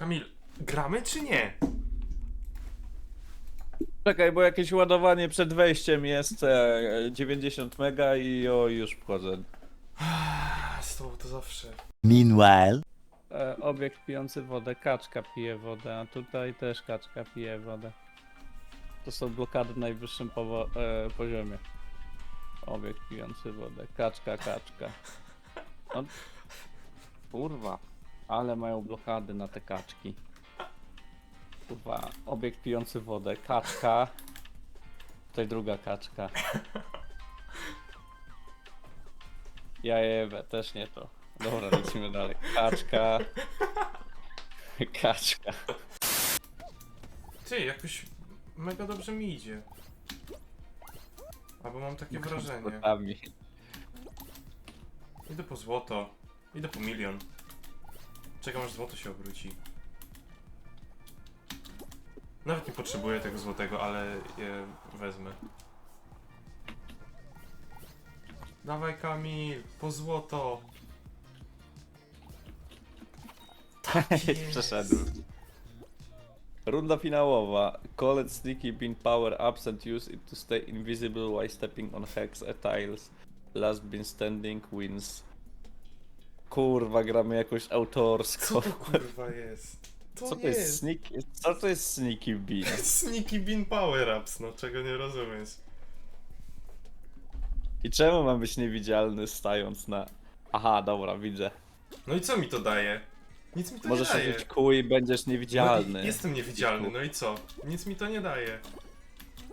Kamil, gramy czy nie? Czekaj, bo jakieś ładowanie przed wejściem jest e, 90 mega i o już wchodzę. A, z tobą to zawsze. Meanwhile, E, obiekt pijący wodę, kaczka pije wodę, a tutaj też kaczka pije wodę. To są blokady na najwyższym powo- e, poziomie. Obiekt pijący wodę, kaczka, kaczka. No, kurwa, ale mają blokady na te kaczki. Kurwa, obiekt pijący wodę, kaczka. Tutaj druga kaczka. Ja jebę, też nie to. Dobra, lecimy dalej. Kaczka. Kaczka. Ty, jakoś mega dobrze mi idzie. Albo mam takie wrażenie. Idę po złoto. Idę po milion. Czekam aż złoto się obróci. Nawet nie potrzebuję tego złotego, ale je wezmę. Dawaj Kamil, po złoto. Jest. Przeszedłem. Runda finałowa. Call it sneaky bean power ups and use it to stay invisible while stepping on hex at tiles. Last bean standing wins. Kurwa, gramy jakoś Co autorsko. to kurwa jest? To Co to jest sneaky? Co to jest sneaky bean? Sneaky Bean Power Ups, no czego nie rozumiesz. I czemu mam być niewidzialny stając na... Aha, dobra, widzę. No i co mi to daje? Nic mi to Możesz nie daje. użyć kół i będziesz No niewidzialny. i jestem niewidzialny, no i co? Nic mi to nie daje.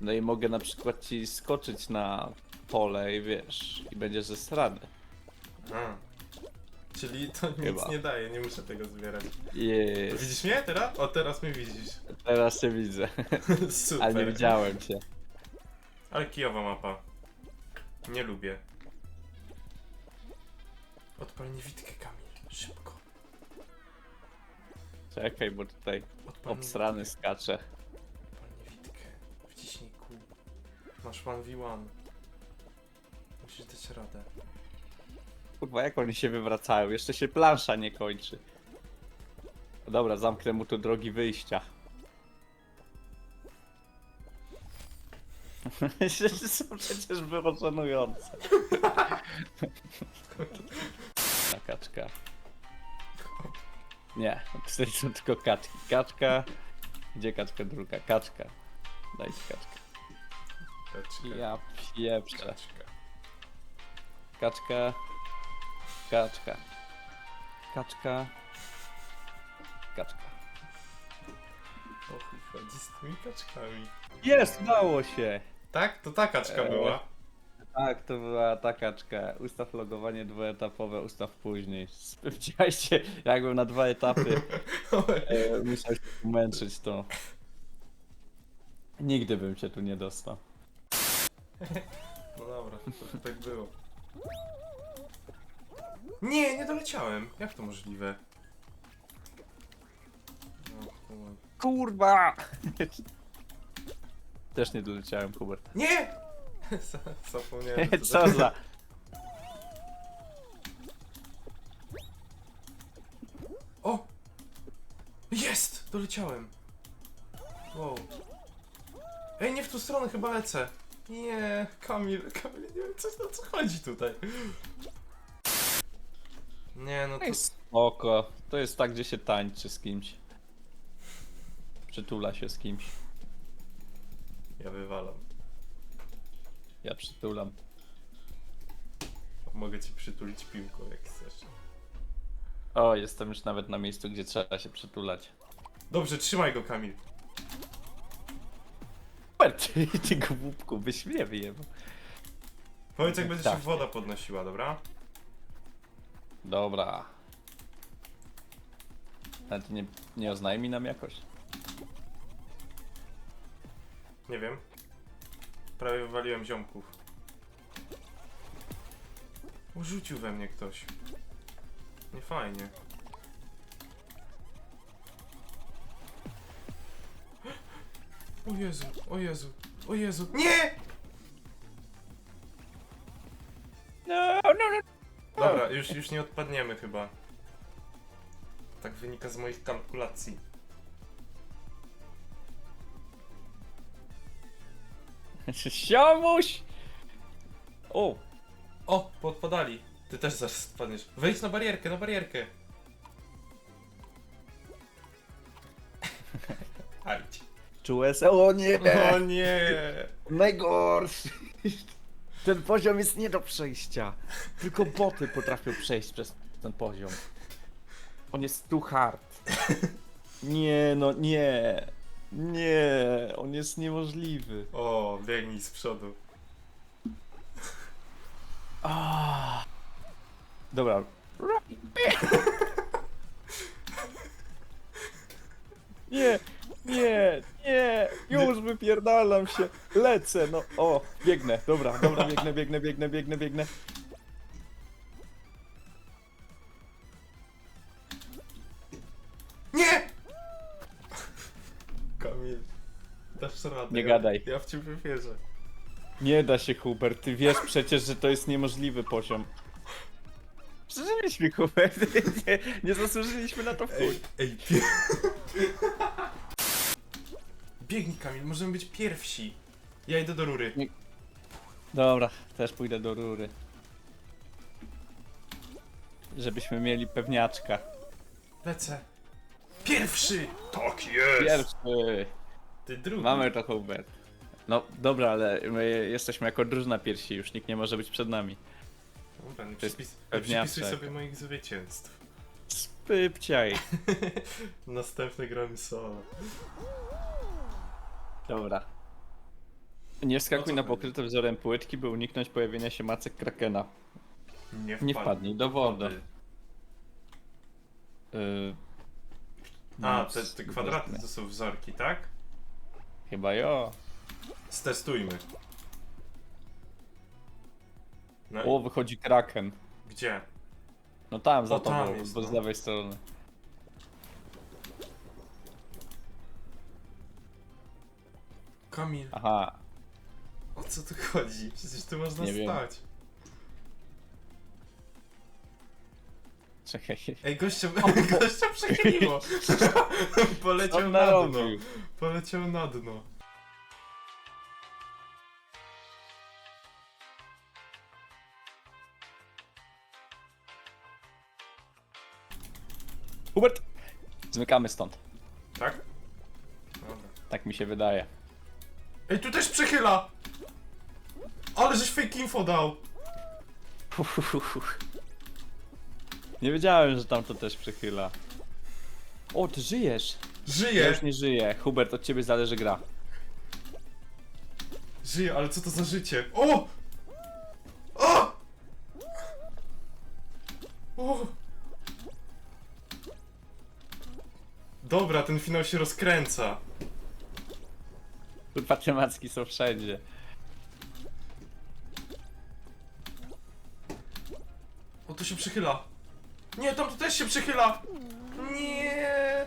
No i mogę na przykład ci skoczyć na pole i wiesz, i będziesz zesrany. A. Czyli to nic Chyba. nie daje, nie muszę tego zbierać. Jest. Widzisz mnie teraz? O, teraz mnie widzisz. Teraz cię widzę, Super. ale nie widziałem cię. Ale kijowa mapa. Nie lubię. Odpal niewidkę, Kamil. Szybko. Czekaj, bo tutaj Odpal obsrany niewidkę. skacze. Odpal niewidkę. Wciśnij kół. Masz 1v1. Musisz dać radę. Kurwa, jak oni się wywracają? Jeszcze się plansza nie kończy. Dobra, zamknę mu tu drogi wyjścia. Są przecież wyrozunujące. Ta kaczka. Nie, tutaj są tylko kaczki. Kaczka. Gdzie kaczka druga? Kaczka. Dajcie kaczkę. Kaczka. Ja pieprzę. Kaczka. Kaczka. Kaczka. Kaczka. Kaczka. O chuj chodzi z tymi kaczkami. Jest, udało się! Tak? To ta kaczka Eee. była. Tak, to była ta kaczka. Ustaw logowanie dwuetapowe, ustaw później. Sprawdziajcie, jakbym na dwa etapy e, musiał się męczyć, to nigdy bym się tu nie dostał. No dobra, to tak było. Nie, nie doleciałem. Jak to możliwe? No, chuj. Kurwa! Też nie doleciałem, Hubert. nie! Za- Zapomniałem. to Co tak- za... O! Jest! Doleciałem. Wow. Ej, nie w tą stronę chyba lecę. Nie, Kamil, Kamil, nie wiem co, o co chodzi tutaj. Nie, no to... To jest spoko. To jest tak, gdzie się tańczy z kimś. Przytula się z kimś. Ja wywalam. Ja przytulam. Mogę ci przytulić piłką, jak chcesz. O, jestem już nawet na miejscu, gdzie trzeba się przytulać. Dobrze, trzymaj go, Kamil. Super, ty, ty głupku, byś mnie wyjebał. Powiedz, jak będzie Tak. się woda podnosiła, dobra? Dobra. Ale nie, nie oznajmi nam jakoś? Nie wiem. Prawie wywaliłem ziomków. Urzucił we mnie ktoś. Nie fajnie. O Jezu, o Jezu, o Jezu. Nie! Dobra, już, już nie odpadniemy chyba. Tak wynika z moich kalkulacji. Siomuś! O, O, podpadali. Ty też zaraz spadniesz. Wejdź na barierkę, na barierkę. Alić. Czułe se... O nie! O nie! Najgorszy! Ten poziom jest nie do przejścia. Tylko boty potrafią przejść przez ten poziom. On jest too hard. Nie, no nie. Nie, on jest niemożliwy. O, biegnij z przodu. Ah. Dobra. Nie, nie, nie, już wypierdalam się, lecę, no, o, biegnę, dobra, dobra, biegnę, biegnę, biegnę, biegnę, biegnę. Nie! Kamil, dasz radę. Nie ja, gadaj. Ja w ciebie wierzę. nie da się Hubert, ty wiesz przecież, że to jest niemożliwy poziom. Przeżyliśmy Hubert, nie, nie zasłużyliśmy na to w chuj. Ej, ej. Biegnij Kamil, możemy być pierwsi. Ja idę do rury. Dobra, też pójdę do rury. Żebyśmy mieli pewniaczka. Lecę. Pierwszy! Tak jest! Pierwszy! Ty drugi. Mamy to Hubert. No dobra, ale my jesteśmy jako drużyna pierwsi, już nikt nie może być przed nami. Dobra, nie jest przypis... nie pewniaczek. przypisuj sobie moich zwycięstw. Spypciaj. Następny gramy solo. Dobra. Nie O wskakuj co na pokryte wzorem płytki, by uniknąć pojawienia się macek krakena. Nie, Nie wpadnij do wody. Yy... A, no, te, te kwadraty to są wzorki, tak? Chyba jo. Stestujmy. No O, i wychodzi kraken. gdzie? No tam, za O, tam tobą, jest, bo no. z lewej strony. Kamil, Aha, o co tu chodzi? Przecież tu można Nie wiem. stać. czekaj. Ej, gościa, gościa przechyliło. Poleciał On na dno. narobił. Poleciał na dno. Hubert! Zmykamy stąd. Tak? Dobra. Tak mi się wydaje. Ej, tu też przechyla! Ale żeś fake info dał! Nie wiedziałem, że tam to też przychyla. O, ty żyjesz! Ja Żyje! już nie żyję. Hubert, od ciebie zależy gra. Żyje, ale co to za życie? O! O! O! Dobra, ten finał się rozkręca. Kurwa, te macki są wszędzie. O, to się przychyla. Nie, tam to też się przychyla! Nie!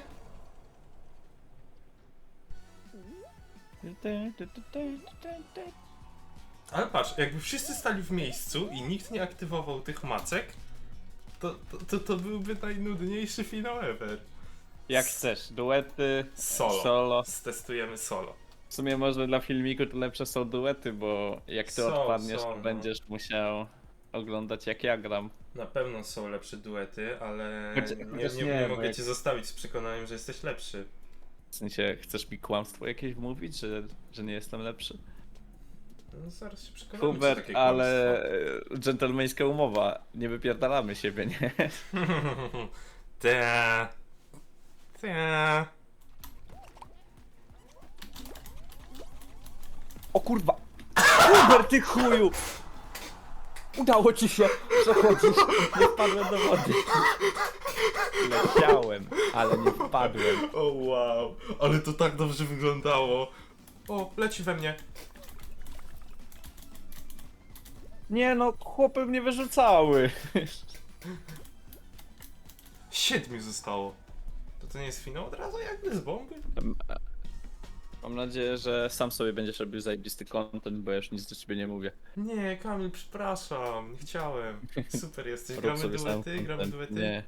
Ale patrz, jakby wszyscy stali w miejscu i nikt nie aktywował tych macek, to, to, to, to byłby najnudniejszy finał ever. Jak chcesz, duety, Solo. solo. Stestujemy solo. W sumie może dla filmiku to lepsze są duety, bo jak ty Są, odpadniesz, są, to no. będziesz musiał oglądać jak ja gram. Na pewno są lepsze duety, ale Chociaż- nie, chociaż nie, nie, nie bo mogę jak- cię zostawić z przekonaniem, że jesteś lepszy. W sensie, chcesz mi kłamstwo jakieś mówić, że, że nie jestem lepszy? No zaraz się przekonamy, czy Hubert, takie ale e, dżentelmeńska umowa, nie wypierdalamy siebie, nie? kłamstwo. Te. Te. O kurwa! Hubert, ty chuju! Udało ci się przechodzić. Nie wpadłem do wody. Leciałem, ale nie wpadłem. O wow, ale to tak dobrze wyglądało. O, leci we mnie. Nie no, chłopy mnie wyrzucały. Siedmiu zostało. To to nie jest finał od razu jakby z bomby? Mam nadzieję, że sam sobie będziesz robił zajebisty content, bo ja już nic do ciebie nie mówię. Nie, Kamil, przepraszam, nie chciałem. Super jesteś, Rób gramy sobie sam duety, gramy content. duety. Nie.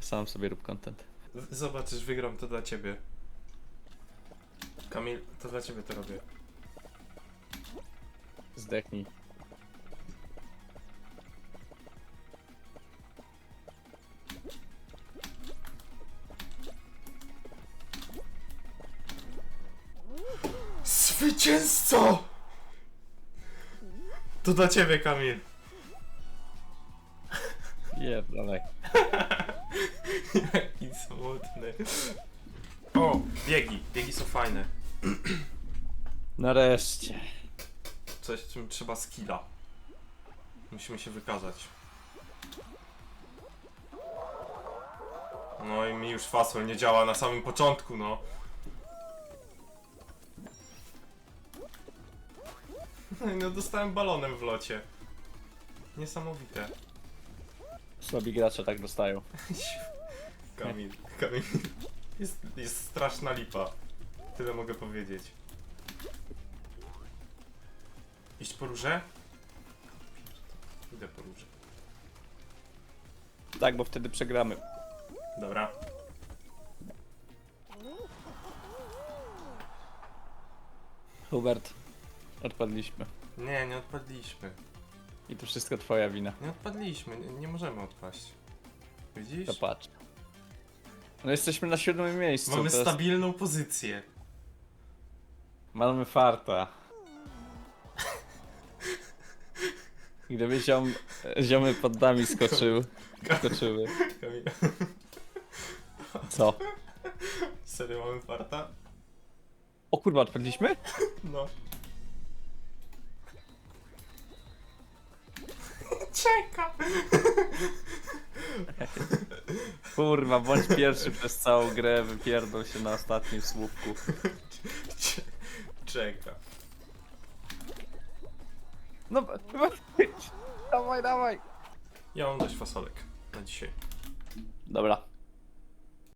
Sam sobie rób content. Zobaczysz, wygram to dla ciebie. Kamil, to dla ciebie to robię. Zdechnij. Zwycięzco! To dla ciebie, Kamil. Pierdolaj. Jaki smutny. O, biegi. Biegi są fajne. Nareszcie. Coś, czym trzeba skilla. Musimy się wykazać. No i mi już fasol nie działa na samym początku, no. No dostałem balonem w locie. Niesamowite. Słabi gracze tak dostają. Kamil, Kamil. Jest, jest straszna lipa. Tyle mogę powiedzieć. Iść po róże? Idę po róże. Tak, bo wtedy przegramy. Dobra. Hubert, odpadliśmy. Nie, nie odpadliśmy. I to wszystko twoja wina. Nie odpadliśmy, nie, nie możemy odpaść. Widzisz? To patrz. No jesteśmy na siódmym miejscu. Mamy to jest- stabilną pozycję. Mamy farta. Gdyby ziom, ziomy pod nami skoczył, skoczyły. Kamil, Co? serio mamy farta? O kurwa, odpadliśmy? No. Czeka! Kurwa, bądź pierwszy przez całą grę, wypierdol się na ostatnim słupku. Cze- Czeka. No, dawaj, dawaj. Ja mam dość fasolek na dzisiaj. Dobra,